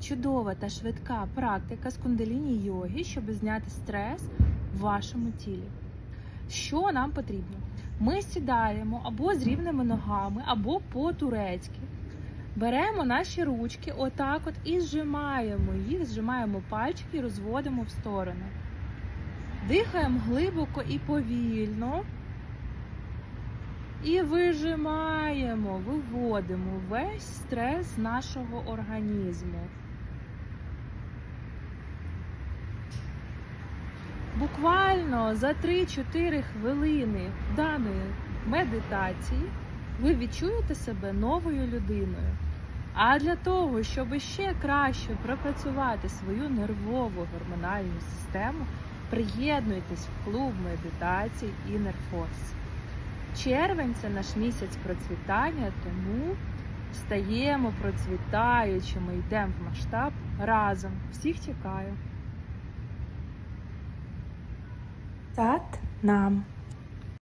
чудова та швидка практика з кундаліні йоги, щоб зняти стрес в вашому тілі. Що нам потрібно? Ми сідаємо або з рівними ногами, або по-турецьки. Беремо наші ручки, отак от і зжимаємо їх, зжимаємо пальчики і розводимо в сторони. Дихаємо глибоко і повільно. І вижимаємо, виводимо весь стрес нашого організму. Буквально за 3-4 хвилини даної медитації ви відчуєте себе новою людиною. А для того, щоб ще краще пропрацювати свою нервову гормональну систему, приєднуйтесь в клуб медитацій Inner Force. Червень це наш місяць процвітання, тому стаємо процвітаючими, йдемо в масштаб разом. Всіх чекаю. Сат нам.